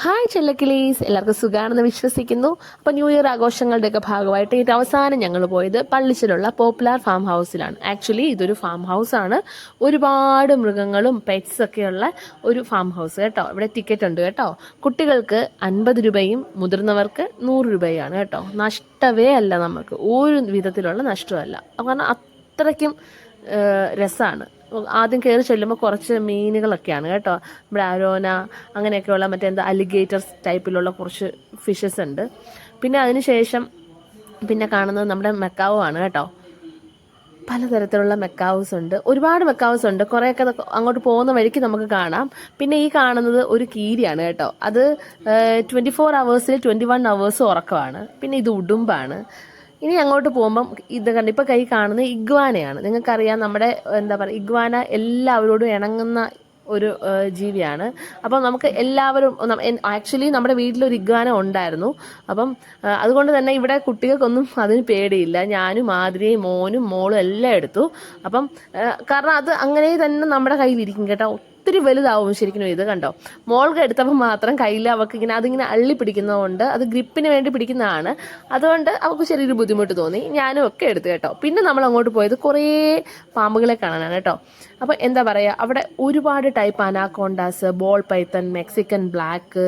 Hi ചെല്ലക്കിളീസ് എല്ലാവർക്കും സുഖാണെന്ന് വിശ്വസിക്കുന്നു. അപ്പോൾ ന്യൂ ഇയർ ആഘോഷങ്ങളുടെയൊക്കെ ഭാഗമായിട്ട് ഇത് അവസാനം ഞങ്ങൾ പോയത് പള്ളിച്ചിലുള്ള പോപ്പുലർ ഫാം ഹൗസിലാണ് ആക്ച്വലി ഇതൊരു ഫാം ഹൗസ് ആണ്. ഒരുപാട് മൃഗങ്ങളും പെറ്റ്സ് ഒക്കെയുള്ള ഒരു ഫാം ഹൗസ് കേട്ടോ. ഇവിടെ ടിക്കറ്റ് ഉണ്ട് കേട്ടോ. കുട്ടികൾക്ക് അൻപത് രൂപയും മുതിർന്നവർക്ക് നൂറ് രൂപയാണ് കേട്ടോ. നഷ്ടവേ അല്ല നമുക്ക്. ഒരു വിധത്തിലുള്ള നഷ്ടമല്ല. കാരണം അത്രയ്ക്കും രസമാണ് ആദ്യം കയറി ചെല്ലുമ്പോൾ കുറച്ച് മീനുകളൊക്കെയാണ് കേട്ടോ. അരോന അങ്ങനെയൊക്കെയുള്ള മറ്റെന്താ അലിഗേറ്റർസ് ടൈപ്പിലുള്ള കുറച്ച് ഫിഷസ് ഉണ്ട്. പിന്നെ അതിന് ശേഷം പിന്നെ കാണുന്നത് നമ്മുടെ മെക്കാവോ ആണ് കേട്ടോ. പലതരത്തിലുള്ള മെക്കാവ്സ് ഉണ്ട്. ഒരുപാട് മെക്കാവ്സ് ഉണ്ട്. കുറേയൊക്കെ അങ്ങോട്ട് പോകുന്ന വഴിക്ക് നമുക്ക് കാണാം. പിന്നെ ഈ കാണുന്നത് ഒരു കീരിയാണ് കേട്ടോ. അത് ട്വന്റി ഫോർ അവേഴ്സിൽ ട്വന്റി വൺ അവേഴ്സ് ഉറക്കമാണ്. പിന്നെ ഇത് ഉടുമ്പാണ്. ഇനി അങ്ങോട്ട് പോകുമ്പം ഇത് കണ്ട് ഇപ്പം കൈ കാണുന്ന ഇഗ്വാനയാണ്. നിങ്ങൾക്കറിയാം നമ്മുടെ എന്താ പറയുക ഇഗ്വാന എല്ലാവരോടും ഇണങ്ങുന്ന ഒരു ജീവിയാണ്. അപ്പം നമുക്ക് എല്ലാവരും ആക്ച്വലി നമ്മുടെ വീട്ടിലൊരു ഇഗ്വാന ഉണ്ടായിരുന്നു. അപ്പം അതുകൊണ്ട് തന്നെ ഇവിടെ കുട്ടികൾക്കൊന്നും അതിന് പേടിയില്ല. ഞാനും മാതിരിയും മോനും മോളും എല്ലാം എടുത്തു. അപ്പം കാരണം അത് അങ്ങനെ തന്നെ നമ്മുടെ കയ്യിലിരിക്കും കേട്ടോ. ഒത്തിരി വലുതാവും ശരിക്കും ഇത് കണ്ടോ. മോൾക്ക് എടുത്തപ്പോൾ മാത്രം കയ്യിൽ അവൾക്ക് ഇങ്ങനെ അതിങ്ങനെ അള്ളി പിടിക്കുന്നതുകൊണ്ട് അത് ഗ്രിപ്പിന് വേണ്ടി പിടിക്കുന്നതാണ്. അതുകൊണ്ട് അവൾക്ക് ചെറിയൊരു ബുദ്ധിമുട്ട് തോന്നി. ഞാനും ഒക്കെ എടുത്തു കേട്ടോ. പിന്നെ നമ്മൾ അങ്ങോട്ട് പോയത് കുറേ പാമ്പുകളെ കാണാനാണ് കേട്ടോ. അപ്പോൾ എന്താ പറയുക അവിടെ ഒരുപാട് type anacondas ball python Mexican black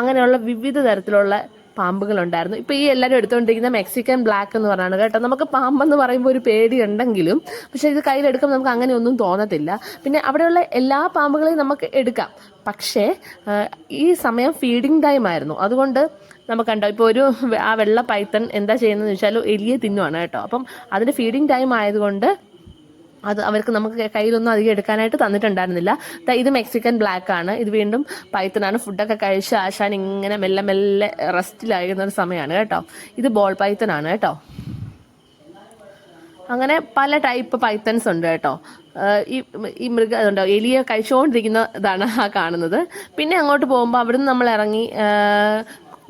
അങ്ങനെയുള്ള വിവിധ തരത്തിലുള്ള പാമ്പുകളുണ്ടായിരുന്നു. ഇപ്പോൾ ഈ എല്ലാവരും എടുത്തുകൊണ്ടിരിക്കുന്ന മെക്സിക്കൻ ബ്ലാക്ക് എന്ന് പറഞ്ഞാണ് കേട്ടോ. നമുക്ക് പാമ്പെന്ന് പറയുമ്പോൾ ഒരു പേടി ഉണ്ടെങ്കിലും പക്ഷേ ഇത് കയ്യിലെടുക്കുമ്പോൾ നമുക്ക് അങ്ങനെ ഒന്നും തോന്നത്തില്ല. പിന്നെ അവിടെയുള്ള എല്ലാ പാമ്പുകളെയും നമുക്ക് എടുക്കാം. പക്ഷേ ഈ സമയം ഫീഡിങ് ടൈം ആയിരുന്നു. അതുകൊണ്ട് നമുക്ക് കണ്ടോ ഇപ്പോൾ ഒരു ആ വെള്ള പൈത്തൺ എന്താ ചെയ്യുന്നതെന്ന് വെച്ചാൽ എലിയെ തിന്നുവാണ് കേട്ടോ. അപ്പം അതിന്റെ ഫീഡിങ് ടൈം ആയതുകൊണ്ട് അത് അവർക്ക് നമുക്ക് കയ്യിലൊന്നും അധികം എടുക്കാനായിട്ട് തന്നിട്ടുണ്ടായിരുന്നില്ല. ഇത് മെക്സിക്കൻ ബ്ലാക്ക് ആണ്. ഇത് വീണ്ടും പൈത്തനാണ് ഫുഡൊക്കെ കഴിച്ച് ആശാൻ ഇങ്ങനെ മെല്ലെ മെല്ലെ റെസ്റ്റിലായിരുന്ന ഒരു സമയമാണ് കേട്ടോ. ഇത് ബോൾ പൈത്തനാണ് കേട്ടോ. അങ്ങനെ പല ടൈപ്പ് പൈത്തൻസ് ഉണ്ട് കേട്ടോ. ഈ ഈ മൃഗ അതുണ്ടോ എലിയെ കഴിച്ചുകൊണ്ടിരിക്കുന്ന ഇതാണ് ആ കാണുന്നത്. പിന്നെ അങ്ങോട്ട് പോകുമ്പോൾ അവിടുന്ന് നമ്മൾ ഇറങ്ങി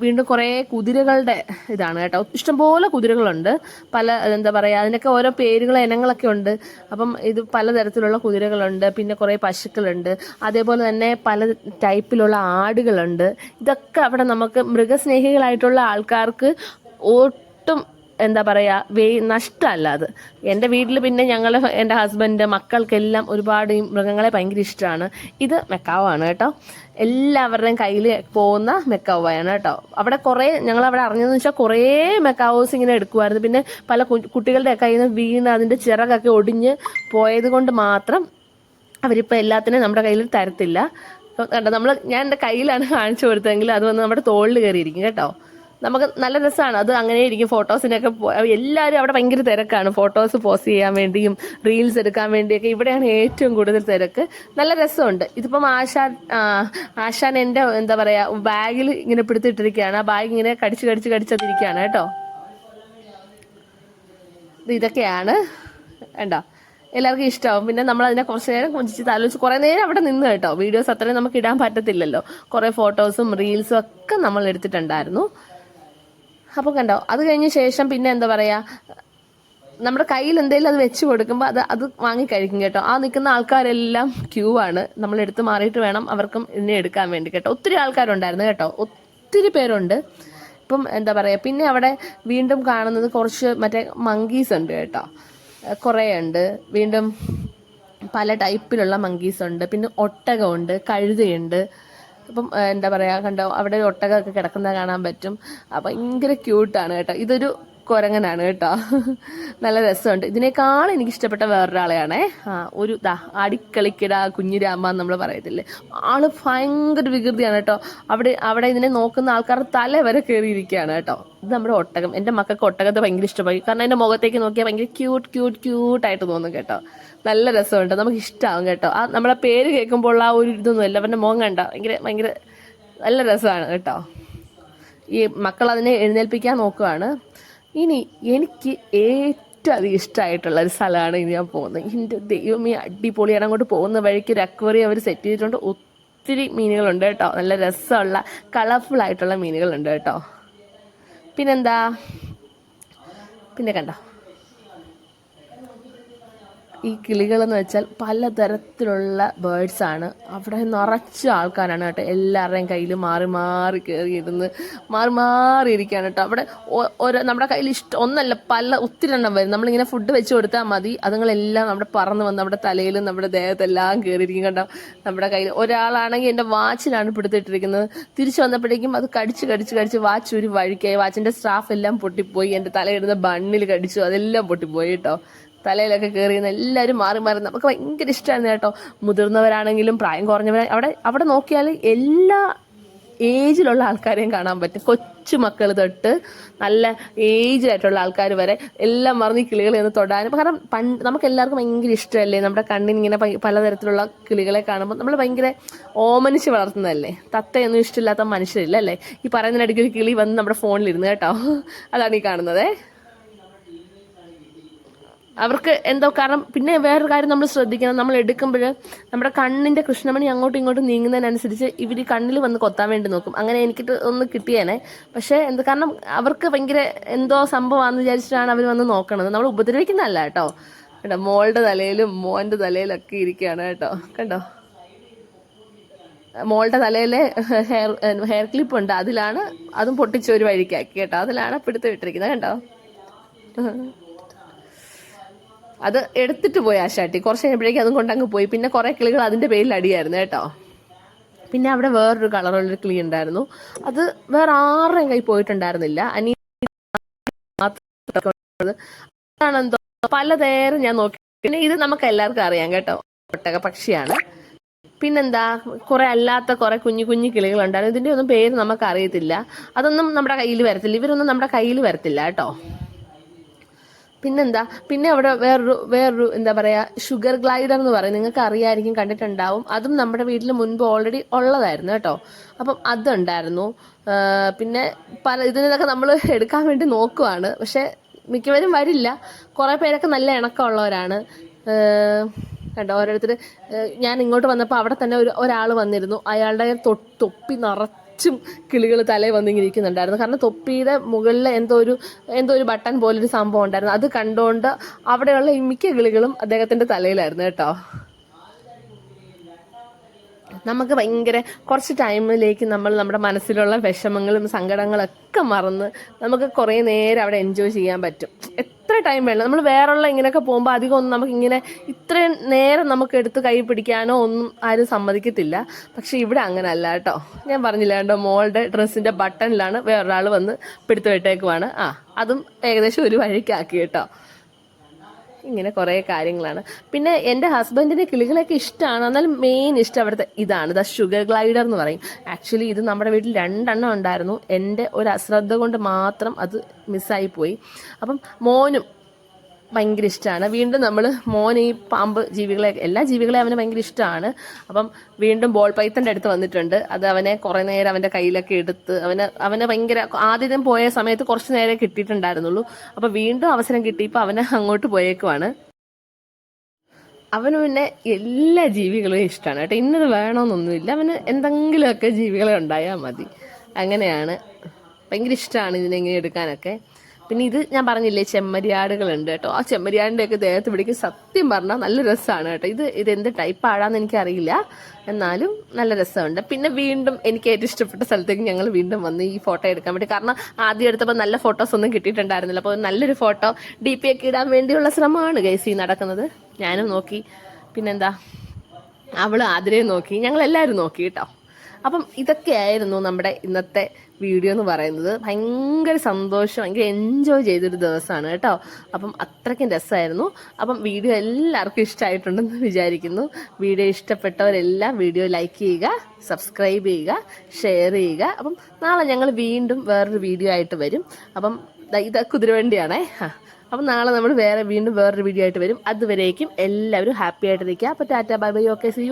വീണ്ടും കുറേ കുതിരകളുടെ ഇതാണ് കേട്ടോ. ഇഷ്ടംപോലെ കുതിരകളുണ്ട്. പല എന്താ പറയുക അതിനൊക്കെ ഓരോ പേരുകൾ ഇനങ്ങളൊക്കെ ഉണ്ട്. അപ്പം ഇത് പലതരത്തിലുള്ള കുതിരകളുണ്ട്. പിന്നെ കുറേ പശുക്കളുണ്ട്. അതേപോലെ തന്നെ പല ടൈപ്പിലുള്ള ആടുകളുണ്ട്. ഇതൊക്കെ അവിടെ നമുക്ക് മൃഗസ്നേഹികളായിട്ടുള്ള ആൾക്കാർക്ക് ഒട്ടും എന്താ പറയുക വേ നഷ്ടമല്ല അത്. എന്റെ വീട്ടിൽ പിന്നെ ഞങ്ങൾ എന്റെ ഹസ്ബൻഡ് മക്കൾക്കെല്ലാം ഒരുപാട് ഈ മൃഗങ്ങളെ ഭയങ്കര ഇഷ്ടമാണ് ഇത് മെക്കാവാണ് കേട്ടോ. എല്ലാവരുടെയും കയ്യിൽ പോകുന്ന മെക്കാവയാണ് കേട്ടോ. അവിടെ കുറേ ഞങ്ങൾ അവിടെ അറിഞ്ഞതെന്ന് വെച്ചാൽ കുറേ മെക്കാവോസ് ഇങ്ങനെ എടുക്കുമായിരുന്നു പിന്നെ പല കുട്ടികളുടെ കയ്യിൽ നിന്ന് വീണ് അതിന്റെ ചിറകൊക്കെ ഒടിഞ്ഞ് പോയത് കൊണ്ട് മാത്രം അവരിപ്പോൾ എല്ലാത്തിനും നമ്മുടെ കയ്യിൽ തരത്തില്ല. കണ്ടോ നമ്മൾ ഞാൻ എന്റെ കയ്യിലാണ് കാണിച്ചു കൊടുത്തതെങ്കിൽ അത് വന്ന് നമ്മുടെ തോളിൽ കയറിയിരിക്കും കേട്ടോ. നമുക്ക് നല്ല രസമാണ്. അത് അങ്ങനെ ഇരിക്കും. ഫോട്ടോസിനൊക്കെ എല്ലാവരും അവിടെ ഭയങ്കര തിരക്കാണ്. ഫോട്ടോസ് പോസ്റ്റ് ചെയ്യാൻ വേണ്ടിയും റീൽസ് എടുക്കാൻ വേണ്ടിയൊക്കെ ഇവിടെയാണ് ഏറ്റവും കൂടുതൽ തിരക്ക്. നല്ല രസമുണ്ട്. ഇതിപ്പം ആശാൻ ആശാൻ എന്റെ എന്താ പറയുക ബാഗിൽ ഇങ്ങനെ പിടുത്തിട്ടിരിക്കുകയാണ്. ആ ബാഗ് ഇങ്ങനെ കടിച്ച് കടിച്ച് കടിച്ചതിരിക്കുകയാണ് കേട്ടോ. ഇത് ഇതൊക്കെയാണ്. വേണ്ടോ എല്ലാവർക്കും ഇഷ്ടമാവും പിന്നെ നമ്മൾ അതിനെ കുറച്ച് നേരം കൊഞ്ചിച്ച് താലോചിച്ച് കുറേ നേരം അവിടെ നിന്ന് കേട്ടോ. വീഡിയോസ് അത്രയും നമുക്ക് ഇടാൻ പറ്റത്തില്ലല്ലോ. കുറേ ഫോട്ടോസും റീൽസും ഒക്കെ നമ്മൾ എടുത്തിട്ടുണ്ടായിരുന്നു. അപ്പോൾ കണ്ടോ അത് കഴിഞ്ഞ ശേഷം പിന്നെ എന്താ പറയുക നമ്മുടെ കയ്യിൽ എന്തെങ്കിലും അത് വെച്ച് കൊടുക്കുമ്പോൾ അത് അത് വാങ്ങിക്കഴിക്കും കേട്ടോ. ആ നിൽക്കുന്ന ആൾക്കാരെല്ലാം ക്യൂ ആണ്. നമ്മൾ എടുത്ത് മാറിയിട്ട് വേണം അവർക്കും ഇതിനെ എടുക്കാൻ വേണ്ടി കേട്ടോ. ഒത്തിരി ആൾക്കാരുണ്ടായിരുന്നു കേട്ടോ. ഒത്തിരി പേരുണ്ട്. ഇപ്പം എന്താ പറയുക പിന്നെ അവിടെ വീണ്ടും കാണുന്നത് കുറച്ച് മറ്റേ മങ്കീസ് ഉണ്ട് കേട്ടോ. കുറേ ഉണ്ട്. വീണ്ടും പല ടൈപ്പിലുള്ള മങ്കീസ് ഉണ്ട്. പിന്നെ ഒട്ടകമുണ്ട് കഴുതയുണ്ട്. അപ്പം എന്താ പറയുക കണ്ടോ അവിടെ ഒട്ടകമൊക്കെ കിടക്കുന്നത് കാണാൻ പറ്റും. ഭയങ്കര ക്യൂട്ടാണ് കേട്ടോ. ഇതൊരു കുരങ്ങനാണ് കേട്ടോ. നല്ല രസമുണ്ട്. ഇതിനേക്കാൾ എനിക്ക് ഇഷ്ടപ്പെട്ട വേറൊരാളെയാണേ ഒരു ദാ അടിക്കളിക്കിട കുഞ്ഞിരാമ നമ്മൾ പറയത്തില്ലേ. ആൾ ഭയങ്കര വികൃതിയാണ് കേട്ടോ. അവിടെ അവിടെ ഇതിനെ നോക്കുന്ന ആൾക്കാർ തല വരെ കയറിയിരിക്കുകയാണ് കേട്ടോ. ഇത് നമ്മുടെ ഒട്ടകം. എന്റെ മക്കൾക്ക് ഒട്ടകത്തെ ഭയങ്കര ഇഷ്ടമായി. കാരണം എന്റെ മുഖത്തേക്ക് നോക്കിയാൽ ഭയങ്കര ക്യൂട്ട് ക്യൂട്ട് ക്യൂട്ട് ആയിട്ട് തോന്നും കേട്ടോ. നല്ല രസമുണ്ട്. നമുക്ക് ഇഷ്ടമാവും കേട്ടോ. ആ നമ്മളെ പേര് കേൾക്കുമ്പോൾ ആ ഒരു ഇതൊന്നും ഇല്ല അവന്റെ മുഖം കണ്ട ഭയങ്കര ഭയങ്കര നല്ല രസമാണ് കേട്ടോ. ഈ മക്കൾ അതിനെ എഴുന്നേൽപ്പിക്കാൻ നോക്കുവാണ്. ഇനി എനിക്ക് ഏറ്റവും അധികം ഇഷ്ടമായിട്ടുള്ള ഒരു സ്ഥലമാണ് ഇനി ഞാൻ പോകുന്നത്. എന്റെ ദൈവം ഈ അടിപൊളിയാണ്. അങ്ങോട്ട് പോകുന്ന വഴിക്ക് ഒരു അക്വറി അവർ സെറ്റ് ചെയ്തിട്ടുണ്ട്. ഒത്തിരി മീനുകളുണ്ട് കേട്ടോ. നല്ല രസമുള്ള കളർഫുൾ ആയിട്ടുള്ള മീനുകളുണ്ട് കേട്ടോ. പിന്നെന്താ? പിന്നെ കണ്ടോ? ഈ കിളികളെന്ന് വെച്ചാൽ പലതരത്തിലുള്ള ബേഡ്സാണ് അവിടെ നിറച്ച ആൾക്കാരാണ് കേട്ടോ. എല്ലാവരുടെയും കയ്യിൽ മാറി മാറി കയറിയിരുന്ന് മാറി മാറി ഇരിക്കുകയാണ് കേട്ടോ. അവിടെ ഓരോ നമ്മുടെ കയ്യിൽ ഇഷ്ടം ഒന്നല്ല പല ഒത്തിരി എണ്ണം വരും. നമ്മളിങ്ങനെ ഫുഡ് വെച്ച് കൊടുത്താൽ മതി. അതുങ്ങളെല്ലാം നമ്മുടെ പറന്ന് വന്ന് നമ്മുടെ തലയിലും നമ്മുടെ ദേഹത്തെല്ലാം കയറിയിരിക്കും കേട്ടോ നമ്മുടെ കയ്യിൽ ഒരാളാണെങ്കിൽ എന്റെ വാച്ചിലാണ് പിടുത്തിട്ടിരിക്കുന്നത്. തിരിച്ചു വന്നപ്പോഴേക്കും അത് കടിച്ച് കടിച്ച് കടിച്ച് വാച്ച് ഒരു വഴിക്കായി. വാച്ചിന്റെ സ്റ്റാഫ് എല്ലാം പൊട്ടിപ്പോയി. എന്റെ തലയിടുന്ന ബണ്ണിൽ കടിച്ചു. അതെല്ലാം പൊട്ടിപ്പോയി കേട്ടോ. തലയിലൊക്കെ കയറിയെന്ന് എല്ലാവരും മാറി മാറി. നമുക്ക് ഭയങ്കര ഇഷ്ടമായിരുന്നു കേട്ടോ. മുതിർന്നവരാണെങ്കിലും പ്രായം കുറഞ്ഞവരെ അവിടെ അവിടെ നോക്കിയാൽ എല്ലാ ഏജിലുള്ള ആൾക്കാരെയും കാണാൻ പറ്റും. കൊച്ചു മക്കൾ തൊട്ട് നല്ല ഏജിലായിട്ടുള്ള ആൾക്കാർ വരെ എല്ലാം മറന്ന് കിളികളെ ഒന്ന് തൊടാനും കാരണം പണ്ട് നമുക്ക് എല്ലാവർക്കും ഭയങ്കര ഇഷ്ടമല്ലേ? നമ്മുടെ കണ്ണിന് ഇങ്ങനെ പലതരത്തിലുള്ള കിളികളെ കാണുമ്പോൾ നമ്മൾ ഭയങ്കര ഓമനിച്ച് വളർത്തുന്നതല്ലേ? തത്തയൊന്നും ഇഷ്ടമില്ലാത്ത മനുഷ്യരില്ല അല്ലേ ഈ പറയുന്നതിനിടയ്ക്ക് ഒരു കിളി വന്ന് നമ്മുടെ ഫോണിലിരുന്ന് കേട്ടോ. അതാണ് ഈ കാണുന്നത്. അവർക്ക് എന്തോ കാരണം പിന്നെ വേറൊരു കാര്യം നമ്മൾ ശ്രദ്ധിക്കണം. നമ്മൾ എടുക്കുമ്പോൾ നമ്മുടെ കണ്ണിന്റെ കൃഷ്ണമണി അങ്ങോട്ടും ഇങ്ങോട്ടും നീങ്ങുന്നതിനനുസരിച്ച് ഇവർ കണ്ണിൽ വന്ന് കൊത്താൻ വേണ്ടി നോക്കും. അങ്ങനെ എനിക്ക് ഒന്ന് കിട്ടിയേനെ. പക്ഷേ എന്ത് കാരണം അവർക്ക് ഭയങ്കര എന്തോ സംഭവമാണെന്ന് വിചാരിച്ചിട്ടാണ് അവർ വന്ന് നോക്കണത്. നമ്മൾ ഉപദ്രവിക്കുന്നതല്ല കേട്ടോ. കേട്ടോ മോളുടെ തലയിലും മോന്റെ തലയിലൊക്കെ ഇരിക്കുകയാണ് കേട്ടോ. കണ്ടോ? മോളുടെ തലയിലെ ഹെയർ ഹെയർ ക്ലിപ്പ് ഉണ്ട്. അതിലാണ് അതും പൊട്ടിച്ചൊരു വഴിക്കാക്കി കേട്ടോ. അതിലാണ് പിടുത്തം ഇട്ടിരിക്കുന്നത്. കണ്ടോ? അത് എടുത്തിട്ട് പോയി ആശാട്ടി. കുറച്ച് കഴിയുമ്പോഴേക്കും അതും കൊണ്ട് അങ്ങ് പോയി. പിന്നെ കുറേ കിളികൾ അതിന്റെ പേരിൽ അടിയായിരുന്നു കേട്ടോ. പിന്നെ അവിടെ വേറൊരു കളറുള്ളൊരു കിളി ഉണ്ടായിരുന്നു. അത് വേറെ ആരുടെയും കൈ പോയിട്ടുണ്ടായിരുന്നില്ല. അനി അതാണെന്തോ പലതേരം ഞാൻ നോക്കി. പിന്നെ ഇത് നമുക്ക് എല്ലാവർക്കും അറിയാം കേട്ടോ. ഒട്ടക പക്ഷിയാണ്. പിന്നെന്താ? കുറെ അല്ലാത്ത കുറെ കുഞ്ഞു കുഞ്ഞു കിളികളുണ്ടായിരുന്നു. ഇതിന്റെ ഒന്നും പേര് നമുക്ക് അറിയത്തില്ല അതൊന്നും നമ്മുടെ കയ്യിൽ വരത്തില്ല. ഇവരൊന്നും നമ്മുടെ കയ്യിൽ വരത്തില്ല കേട്ടോ. പിന്നെന്താ? പിന്നെ അവിടെ വേറൊരു വേറൊരു എന്താ പറയാ ഷുഗർ ഗ്ലൈഡർ എന്ന് പറയും. നിങ്ങൾക്ക് അറിയായിരിക്കും കണ്ടിട്ടുണ്ടാവും. അതും നമ്മുടെ വീട്ടിൽ മുൻപ് ഓൾറെഡി ഉള്ളതായിരുന്നു കേട്ടോ. അപ്പം അതുണ്ടായിരുന്നു. പിന്നെ പല ഇതിനൊക്കെ നമ്മൾ എടുക്കാൻ വേണ്ടി നോക്കുവാണ്. പക്ഷെ മിക്കവരും വരില്ല. കുറേ പേരൊക്കെ നല്ല ഇണക്കമുള്ളവരാണ്. കണ്ടോ? ഓരോരുത്തർ ഞാൻ ഇങ്ങോട്ട് വന്നപ്പോൾ അവിടെ തന്നെ ഒരു ഒരാൾ വന്നിരുന്നു. അയാളുടെ തൊ- തൊപ്പി നിറച്ചും കിളികൾ തലയിൽ വന്നിങ്ങനെ ഇരിക്കുന്നുണ്ടായിരുന്നു കാരണം തൊപ്പിയുടെ മുകളിൽ എന്തോ ഒരു എന്തോ ഒരു ബട്ടൺ പോലൊരു സംഭവം ഉണ്ടായിരുന്നു. അത് കണ്ടുകൊണ്ട് അവിടെയുള്ള ഈ മിക്ക കിളികളും അദ്ദേഹത്തിന്റെ തലയിലായിരുന്നു കേട്ടോ. നമുക്ക് ഭയങ്കര കുറച്ച് ടൈമിലേക്ക് നമ്മൾ നമ്മുടെ മനസ്സിലുള്ള വിഷമങ്ങളും സങ്കടങ്ങളൊക്കെ മറന്ന് നമുക്ക് കുറേ നേരം അവിടെ എൻജോയ് ചെയ്യാൻ പറ്റും. എത്ര ടൈം വേണം? നമ്മൾ വേറെയുള്ള ഇങ്ങനെയൊക്കെ പോകുമ്പോൾ അധികം ഒന്നും നമുക്ക് ഇങ്ങനെ ഇത്രയും നേരം നമുക്ക് എടുത്ത് കൈ പിടിക്കാനോ ഒന്നും ആരും സമ്മതിക്കത്തില്ല. പക്ഷെ ഇവിടെ അങ്ങനെ അല്ല കേട്ടോ. ഞാൻ പറഞ്ഞില്ല കേട്ടോ മോളുടെ ഡ്രസ്സിന്റെ ബട്ടണിലാണ് വേറൊരാൾ വന്ന് പിടുത്തു വിട്ടേക്കുവാണ് ആ അതും ഏകദേശം ഒരു വഴിക്കാക്കി കേട്ടോ. ഇങ്ങനെ കുറേ കാര്യങ്ങളാണ്. പിന്നെ എന്റെ ഹസ്ബൻഡിന് കിളികളൊക്കെ ഇഷ്ടമാണ്. എന്നാലും മെയിൻ ഇഷ്ടം അവിടുത്തെ ഇതാണ്. ദ ഷുഗർ ഗ്ലൈഡർ എന്ന് പറയും. ആക്ച്വലി ഇത് നമ്മുടെ വീട്ടിൽ രണ്ടെണ്ണം ഉണ്ടായിരുന്നു. എന്റെ ഒരു അശ്രദ്ധ കൊണ്ട് മാത്രം അത് മിസ്സായി പോയി. അപ്പം മോനും ഭയങ്കര ഇഷ്ടമാണ് വീണ്ടും നമ്മൾ മോൻ ഈ പാമ്പ് ജീവികളെ എല്ലാ ജീവികളെയും അവന് ഭയങ്കര ഇഷ്ടമാണ് അപ്പം വീണ്ടും ബോൾ പൈത്തന്റെ അടുത്ത് വന്നിട്ടുണ്ട്. അത് അവനെ കുറേ നേരം അവന്റെ കയ്യിലൊക്കെ എടുത്ത് അവന് അവനെ ഭയങ്കര ആദ്യം പോയ സമയത്ത് കുറച്ച് നേരം കിട്ടിയിട്ടുണ്ടായിരുന്നുള്ളൂ. അപ്പോൾ വീണ്ടും അവസരം കിട്ടിയപ്പോൾ അവനെ അങ്ങോട്ട് പോയേക്കുവാണ്. അവന് പിന്നെ എല്ലാ ജീവികളെയും ഇഷ്ടമാണ് കേട്ടോ. ഇന്നത് വേണമെന്നൊന്നുമില്ല അവന് എന്തെങ്കിലുമൊക്കെ ജീവികളെ ഉണ്ടായാൽ മതി. അങ്ങനെയാണ്. ഭയങ്കര ഇഷ്ടമാണ് ഇതിനെങ്ങനെ എടുക്കാനൊക്കെ. പിന്നെ ഇത് ഞാൻ പറഞ്ഞില്ലേ ചെമ്മരിയാടുകളുണ്ട് കേട്ടോ. ആ ചെമ്മരിയാടിന്റെ ഒക്കെ ദേഹത്ത് പിടിക്കും സത്യം പറഞ്ഞാൽ നല്ല രസമാണ് കേട്ടോ. ഇത് ഇത് എന്ത് ടൈപ്പ് ആടാന്ന് എനിക്കറിയില്ല. എന്നാലും നല്ല രസമുണ്ട്. പിന്നെ വീണ്ടും എനിക്ക് ഏറ്റവും ഇഷ്ടപ്പെട്ട സ്ഥലത്തേക്ക് ഞങ്ങൾ വീണ്ടും വന്ന് ഈ ഫോട്ടോ എടുക്കാൻ വേണ്ടി. കാരണം ആദ്യം എടുത്തപ്പോൾ നല്ല ഫോട്ടോസ് ഒന്നും കിട്ടിയിട്ടുണ്ടായിരുന്നില്ല. അപ്പോൾ നല്ലൊരു ഫോട്ടോ ഡി പി ഒക്കെ ഇടാൻ വേണ്ടിയുള്ള ശ്രമമാണ് ഗൈസി നടക്കുന്നത്. ഞാനും നോക്കി. പിന്നെന്താ? അവൾ ആതിരയെ നോക്കി. ഞങ്ങൾ എല്ലാവരും നോക്കി കേട്ടോ. അപ്പം ഇതൊക്കെയായിരുന്നു നമ്മുടെ ഇന്നത്തെ വീഡിയോ എന്ന് പറയുന്നത്. ഭയങ്കര സന്തോഷം ഭയങ്കര എൻജോയ് ചെയ്തൊരു ദിവസമാണ് കേട്ടോ. അപ്പം അത്രയ്ക്കും രസമായിരുന്നു. അപ്പം വീഡിയോ എല്ലാവർക്കും ഇഷ്ടമായിട്ടുണ്ടെന്ന് വിചാരിക്കുന്നു. വീഡിയോ ഇഷ്ടപ്പെട്ടവരെല്ലാം വീഡിയോ ലൈക്ക് ചെയ്യുക സബ്സ്ക്രൈബ് ചെയ്യുക ഷെയർ ചെയ്യുക. അപ്പം നാളെ ഞങ്ങൾ വീണ്ടും വേറൊരു വീഡിയോ ആയിട്ട് വരും. അപ്പം ഇത് കുതിരവണ്ടിയാണേ. അപ്പം നാളെ നമ്മൾ വേറെ വീണ്ടും വേറൊരു വീഡിയോ ആയിട്ട് വരും. അതുവരേക്കും എല്ലാവരും ഹാപ്പി ആയിട്ടിരിക്കുക. അപ്പം ta ta bye bye okay see you